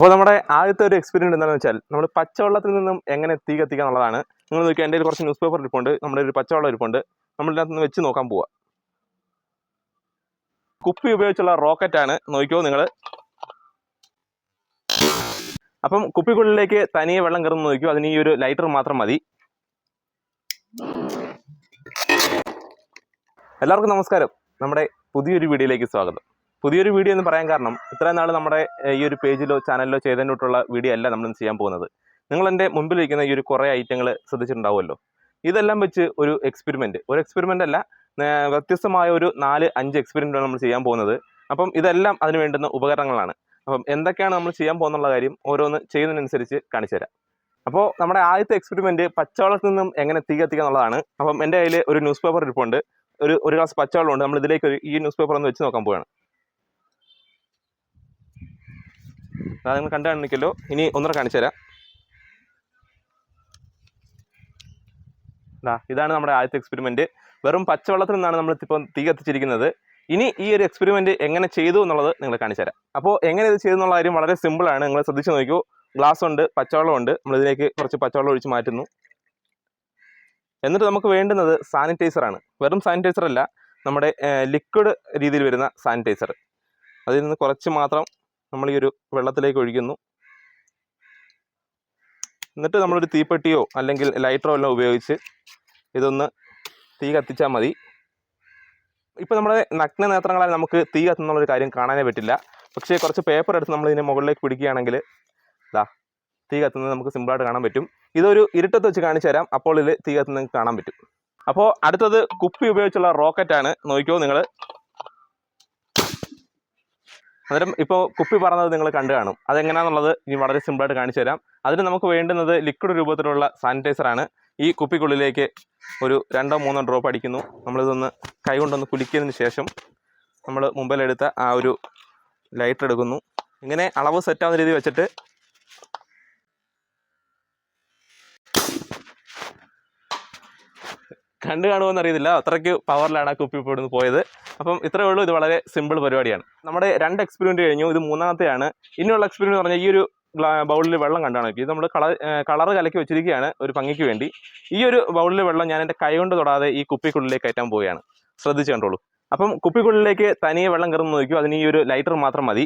അപ്പോൾ നമ്മുടെ ആദ്യത്തെ ഒരു എക്സ്പീരിയൻസ് എന്താണെന്ന് വെച്ചാൽ നമ്മൾ പച്ചവെള്ളത്തിൽ നിന്നും എങ്ങനെ തീ കത്തിക്കുക എന്നുള്ളതാണ്. നിങ്ങൾ നോക്കിയാൽ എന്റെ കുറച്ച് ന്യൂസ് പേപ്പർ ഇരിപ്പുണ്ട്. നമ്മുടെ ഒരു പച്ചവെള്ളം ഇരിപ്പുണ്ട്. നമ്മൾ ഇതിനകത്ത് നിന്ന് വെച്ച് നോക്കാൻ പോവാ. കുപ്പി ഉപയോഗിച്ചുള്ള റോക്കറ്റാണ് നോക്കിയോ നിങ്ങൾ അപ്പം കുപ്പിക്കുള്ളിലേക്ക് തനിയെ വെള്ളം കയറുന്ന നോക്കിയോ അതിന് ഈ ഒരു ലൈറ്റർ മാത്രം മതി. എല്ലാവർക്കും നമസ്കാരം. നമ്മുടെ പുതിയൊരു വീഡിയോയിലേക്ക് സ്വാഗതം. പുതിയൊരു വീഡിയോ എന്ന് പറയാൻ കാരണം ഇത്രയും നാൾ നമ്മുടെ ഈ ഒരു പേജിലോ ചാനലിലോ ചെയ്തതിനോട്ടുള്ള വീഡിയോ അല്ല നമ്മൾ ചെയ്യാൻ പോകുന്നത്. നിങ്ങൾ എന്റെ മുമ്പിലിരിക്കുന്ന ഈ ഒരു കുറേ ഐറ്റങ്ങൾ ശ്രദ്ധിച്ചിട്ടുണ്ടാവുമല്ലോ. ഇതെല്ലാം വെച്ച് ഒരു എക്സ്പെരിമെന്റ് ഒരു എക്സ്പെരിമെന്റ് അല്ല വ്യത്യസ്തമായ ഒരു നാല് അഞ്ച് എക്സ്പെരിമെന്റാണ് നമ്മൾ ചെയ്യാൻ പോകുന്നത്. അപ്പം ഇതെല്ലാം അതിന് വേണ്ടുന്ന ഉപകരണങ്ങളാണ്. അപ്പം എന്തൊക്കെയാണ് നമ്മൾ ചെയ്യാൻ പോകുന്നുള്ള കാര്യം ഓരോന്ന് ചെയ്യുന്നതിനനുസരിച്ച് കാണിച്ചു തരാം. അപ്പോൾ നമ്മുടെ ആദ്യത്തെ എക്സ്പെരിമെന്റ് പച്ചവെള്ളത്തിൽ നിന്നും എങ്ങനെ തീ കത്തിക്കുക എന്നുള്ളതാണ്. അപ്പം എന്റെ കയ്യിൽ ഒരു ന്യൂസ് പേപ്പർ ഇരിപ്പുണ്ട്. ഒരു ഒരു ഗ്ലാസ് പച്ചവെള്ളമുണ്ട്. നമ്മൾ ഇതിലേക്ക് ഒരു ഈ ന്യൂസ് പേപ്പർ ഒന്ന് വെച്ച് നോക്കാൻ പോവുകയാണ് അത് നിങ്ങൾ കണ്ടു കാണിക്കല്ലോ. ഇനി ഒന്നര കാണിച്ചു തരാം. ഇതാണ് നമ്മുടെ ആദ്യത്തെ എക്സ്പെരിമെന്റ് വെറും പച്ചവെള്ളത്തിൽ നിന്നാണ് നമ്മൾ ഇപ്പം തീ കത്തിച്ചിരിക്കുന്നത്. ഇനി ഈ ഒരു എക്സ്പെരിമെന്റ് എങ്ങനെ ചെയ്തു എന്നുള്ളത് നിങ്ങൾ കാണിച്ചു തരാം. അപ്പോൾ എങ്ങനെ ഇത് ചെയ്തു എന്നുള്ള കാര്യം വളരെ സിമ്പിളാണ് നിങ്ങൾ ശ്രദ്ധിച്ചു നോക്കൂ. ഗ്ലാസ് ഉണ്ട് പച്ചവെള്ളം ഉണ്ട്. നമ്മൾ ഇതിലേക്ക് കുറച്ച് പച്ചവെള്ളം ഒഴിച്ച് മാറ്റുന്നു. എന്നിട്ട് നമുക്ക് വേണ്ടുന്നത് സാനിറ്റൈസർ ആണ്. വെറും സാനിറ്റൈസർ അല്ല നമ്മുടെ ലിക്വിഡ് രീതിയിൽ വരുന്ന സാനിറ്റൈസർ അതിൽ നിന്ന് കുറച്ച് മാത്രം നമ്മൾ ഈ ഒരു വെള്ളത്തിലേക്ക് ഒഴിക്കുന്നു. എന്നിട്ട് നമ്മളൊരു തീപ്പെട്ടിയോ അല്ലെങ്കിൽ ലൈറ്ററോ എല്ലാം ഉപയോഗിച്ച് ഇതൊന്ന് തീ കത്തിച്ചാൽ മതി. ഇപ്പം നമ്മുടെ നഗ്ന നേത്രങ്ങളാൽ നമുക്ക് തീ കത്തുന്നുള്ളൊരു കാര്യം കാണാനേ പറ്റില്ല. പക്ഷേ കുറച്ച് പേപ്പർ എടുത്ത് നമ്മൾ ഇതിനെ മുകളിലേക്ക് പിടിക്കുകയാണെങ്കിൽ ഇതാ തീ കത്തുന്നത് നമുക്ക് സിമ്പിളായിട്ട് കാണാൻ പറ്റും. ഇതൊരു ഇരുട്ടത്ത് വെച്ച് കാണിച്ചു തരാം. അപ്പോൾ ഇതിൽ തീ കത്തുന്നത് കാണാൻ പറ്റും. അപ്പോൾ അടുത്തത് കുപ്പി ഉപയോഗിച്ചുള്ള റോക്കറ്റാണ്. നോക്കിയോ നിങ്ങൾ അന്നേരം ഇപ്പോൾ കുപ്പി പറഞ്ഞത് നിങ്ങൾ കണ്ടു കാണും. അതെങ്ങനെയാണെന്നുള്ളത് ഇനി വളരെ സിമ്പിളായിട്ട് കാണിച്ചു തരാം. അതിന് നമുക്ക് വേണ്ടുന്നത് ലിക്വിഡ് രൂപത്തിലുള്ള സാനിറ്റൈസറാണ് ഈ കുപ്പിക്കുള്ളിലേക്ക് ഒരു രണ്ടോ മൂന്നോ ഡ്രോപ്പ് അടിക്കുന്നു. നമ്മളിതൊന്ന് കൈ കൊണ്ടൊന്ന് കുലിക്കിയതിന് ശേഷം നമ്മൾ മുമ്പിലെടുത്ത ആ ഒരു ലൈറ്റർ എടുക്കുന്നു. ഇങ്ങനെ അളവ് സെറ്റാവുന്ന രീതി വെച്ചിട്ട് കണ്ടു കാണുമെന്ന് അറിയത്തില്ല അത്രയ്ക്ക് പവറിലാണ് ആ കുപ്പി ഇവിടുന്ന് പോയത്. അപ്പം ഇത്രയേ ഉള്ളൂ. ഇത് വളരെ സിമ്പിൾ പരിപാടിയാണ്. നമ്മുടെ രണ്ട് എക്സ്പെരിമെന്റ് കഴിഞ്ഞു. ഇത് മൂന്നാമത്തെയാണ്. ഇനിയുള്ള എക്സ്പെരിമെന്റ് പറഞ്ഞാൽ ഈ ഒരു ബൗളിൽ വെള്ളം കണ്ടാണ് നോക്കി ഇത് നമ്മൾ കളർ കളർ കലക്കി വെച്ചിരിക്കുകയാണ് ഒരു ഭംഗിക്ക് വേണ്ടി. ഈ ഒരു ബൗളിൽ വെള്ളം ഞാൻ എന്റെ കൈ കൊണ്ട് തൊടാതെ ഈ കുപ്പിക്കുള്ളിലേക്ക് കയറ്റാൻ പോവുകയാണ്. ശ്രദ്ധിച്ച് കണ്ടോളൂ. അപ്പം കുപ്പിക്കുള്ളിലേക്ക് തനിയെ വെള്ളം കയറുന്ന നോക്കൂ അതിന് ഈ ഒരു ലൈറ്റർ മാത്രം മതി.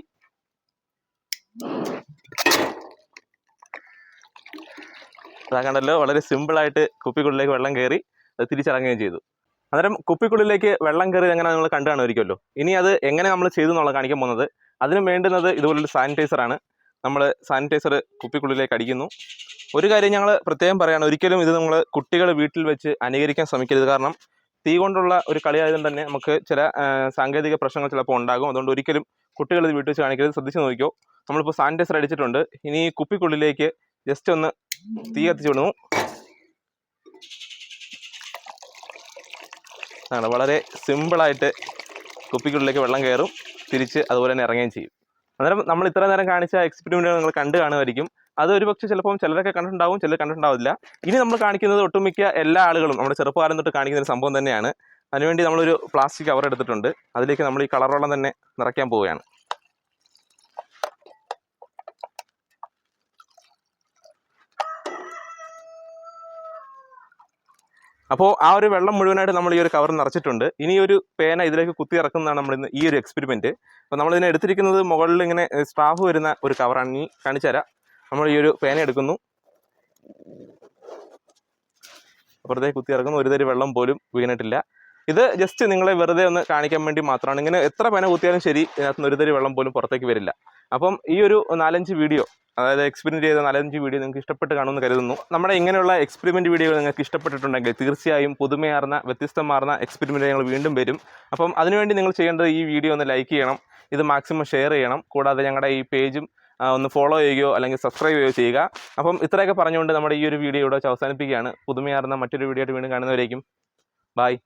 അതാ കണ്ടല്ലോ. വളരെ സിമ്പിളായിട്ട് കുപ്പിക്കുള്ളിലേക്ക് വെള്ളം കയറി തിരിച്ചിറങ്ങുകയും ചെയ്തു. അന്നേരം കുപ്പിക്കുള്ളിലേക്ക് വെള്ളം കയറി എങ്ങനെ നിങ്ങൾ കണ്ടു കാണുമായിരിക്കുമല്ലോ ഇനി അത് എങ്ങനെ നമ്മൾ ചെയ്തു എന്നുള്ളത് കാണിക്കാൻ പോകുന്നത്. അതിന് വേണ്ടുന്നത് ഇതുപോലൊരു സാനിറ്റൈസർ ആണ്. നമ്മൾ സാനിറ്റൈസർ കുപ്പിക്കുള്ളിലേക്ക് അടിക്കുന്നു. ഒരു കാര്യം ഞങ്ങൾ പ്രത്യേകം പറയുകയാണ് ഒരിക്കലും ഇത് നമ്മൾ കുട്ടികൾ വീട്ടിൽ വെച്ച് അനുകരിക്കാൻ ശ്രമിക്കരുത്. കാരണം തീ കൊണ്ടുള്ള ഒരു കളിയായതുകൊണ്ട് തന്നെ നമുക്ക് ചില സാങ്കേതിക പ്രശ്നങ്ങൾ ചിലപ്പോൾ ഉണ്ടാകും. അതുകൊണ്ട് ഒരിക്കലും കുട്ടികൾ ഇത് വീട്ടിൽ വെച്ച് കാണിക്കരുത്. ശ്രദ്ധിച്ച് നോക്കിയോ നമ്മളിപ്പോൾ സാനിറ്റൈസർ അടിച്ചിട്ടുണ്ട്. ഇനി കുപ്പിക്കുള്ളിലേക്ക് ജസ്റ്റ് ഒന്ന് തീ കത്തിച്ചു വിടുന്നു. ആണ്. വളരെ സിമ്പിളായിട്ട് കുപ്പിക്കുള്ളിലേക്ക് വെള്ളം കയറും തിരിച്ച് അതുപോലെ തന്നെ ഇറങ്ങുകയും ചെയ്യും. അന്നേരം നമ്മൾ ഇത്ര നേരം കാണിച്ച എക്സ്പെരിമെന്റുകൾ നിങ്ങൾ കണ്ടു കാണുമായിരിക്കും. അത് ഒരു പക്ഷേ ചിലപ്പം ചിലരൊക്കെ കണ്ടിട്ടുണ്ടാവും ചിലർ കണ്ടിട്ടുണ്ടാവില്ല. ഇനി നമ്മൾ കാണിക്കുന്നത് ഒട്ടുമിക്ക എല്ലാ ആളുകളും നമ്മുടെ ചെറുപ്പകാലം തൊട്ട് കാണിക്കുന്ന ഒരു സംഭവം തന്നെയാണ്. അതിനുവേണ്ടി നമ്മളൊരു പ്ലാസ്റ്റിക് കവർ എടുത്തിട്ടുണ്ട്. അതിലേക്ക് നമ്മൾ ഈ കളർ വെള്ളം തന്നെ നിറയ്ക്കാൻ പോവുകയാണ്. അപ്പോൾ ആ ഒരു വെള്ളം മുഴുവനായിട്ട് നമ്മൾ ഈ ഒരു കവർ നിറച്ചിട്ടുണ്ട്. ഇനി ഒരു പേന ഇതിലേക്ക് കുത്തി ഇറക്കുന്നതാണ് നമ്മൾ ഇന്ന് ഈ ഒരു എക്സ്പെരിമെന്റ് അപ്പോൾ നമ്മൾ ഇതിനെ എടുത്തിരിക്കുന്നത് മുകളിൽ ഇങ്ങനെ സ്റ്റാഫ് വരുന്ന ഒരു കവറാണ് ഇനി കാണിച്ചു തരാം. നമ്മൾ ഈ ഒരു പേന എടുക്കുന്നു. അപ്പുറത്തേക്ക് കുത്തി ഇറക്കുന്നു. ഒരു തരി വെള്ളം പോലും വീണിട്ടില്ല. ഇത് ജസ്റ്റ് നിങ്ങളെ വെറുതെ ഒന്ന് കാണിക്കാൻ വേണ്ടി മാത്രമാണ്. ഇങ്ങനെ എത്ര പേന കുത്തിയാലും ശരി ഇതിനകത്ത് നിന്ന് ഒരു തരി വെള്ളം പോലും പുറത്തേക്ക് വരില്ല. അപ്പം ഈ ഒരു നാലഞ്ച് വീഡിയോ അതായത് എക്സ്പെരിമെന്റ് ചെയ്ത നാലഞ്ച് വീഡിയോ നിങ്ങൾക്ക് ഇഷ്ടപ്പെട്ട് കാണുമെന്ന് കരുതുന്നു. നമ്മുടെ ഇങ്ങനെയുള്ള എക്സ്പെരിമെന്റ് വീഡിയോകൾ നിങ്ങൾക്ക് ഇഷ്ടപ്പെട്ടിട്ടുണ്ടെങ്കിൽ തീർച്ചയായും പുതുമയാർന്ന വ്യത്യസ്തമാർന്ന എക്സ്പെരിമെന്റ് ഞങ്ങൾ വീണ്ടും വരും. അപ്പം അതിനുവേണ്ടി നിങ്ങൾ ചെയ്യേണ്ടത് ഈ വീഡിയോ ഒന്ന് ലൈക്ക് ചെയ്യണം. ഇത് മാക്സിമം ഷെയർ ചെയ്യണം. കൂടാതെ ഞങ്ങളുടെ ഈ പേജും ഒന്ന് ഫോളോ ചെയ്യുകയോ അല്ലെങ്കിൽ സബ്സ്ക്രൈബ് ചെയ്യുകയോ ചെയ്യുക. അപ്പം ഇത്രയൊക്കെ പറഞ്ഞുകൊണ്ട് നമ്മുടെ ഈ ഒരു വീഡിയോ ഇവിടെ അവസാനിപ്പിക്കുകയാണ്. പുതുമയാർന്ന മറ്റൊരു വീഡിയോ ആയിട്ട് വീണ്ടും കാണുന്നവരേക്കും. ബായ്